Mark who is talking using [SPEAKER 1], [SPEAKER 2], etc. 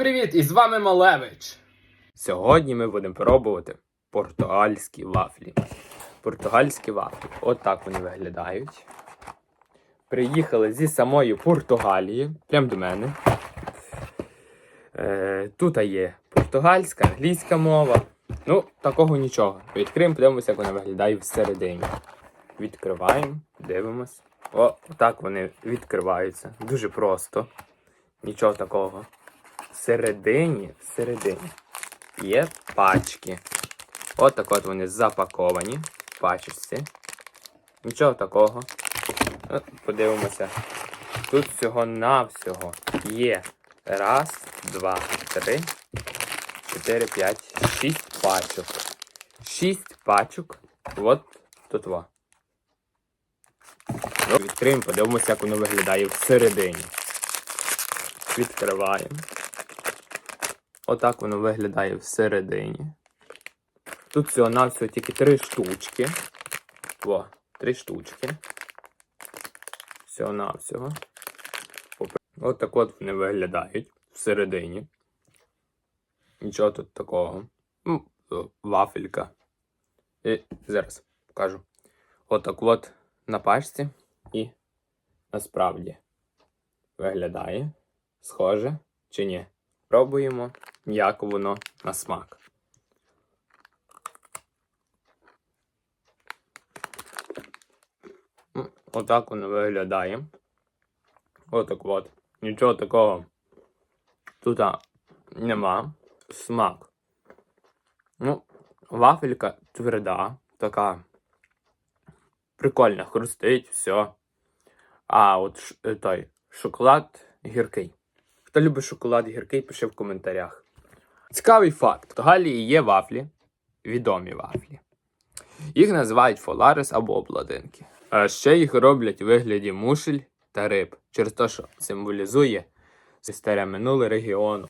[SPEAKER 1] привіт! І з вами Малевич. Сьогодні ми будемо пробувати португальські вафлі. Португальські вафлі. От вони виглядають. Приїхали зі самої Португалії, прямо до мене. Е, тут є португальська, англійська мова. Ну, такого нічого. Відкриємо, подивимося, як вона виглядає всередині. Відкриваємо, дивимось. О, так вони відкриваються. Дуже просто. Нічого такого. Всередині, всередині є пачки. От так от вони запаковані в пачечці. Нічого такого. Ну, Подивимося. Тут всього-навсього є раз, два, три, чотири, п'ять, шість пачок. Шість пачок. От тут во. Ну, Відкриємо, подивимося, як воно виглядає всередині. Відкриваємо. Отак воно виглядає всередині. Тут всього-навсього тільки три штучки. О, три штучки. Всього-навсього. От так от вони виглядають всередині. Нічого тут такого. Вафелька. І зараз покажу. Отак от на пачці і насправді виглядає. Схоже чи ні? Пробуємо, як воно на смак. Отак воно виглядає. Отак от. Нічого такого тут нема. Смак. Ну, вафелька тверда, така прикольна, хрустить, все. А от е, той шоколад гіркий. Хто любить шоколад гіркий, пиши в коментарях. Цікавий факт: в Португалії є вафлі, відомі вафлі. Їх називають фоларес або обладинки. А ще їх роблять у вигляді мушель та риб, через те, що символізує старе минуле регіону.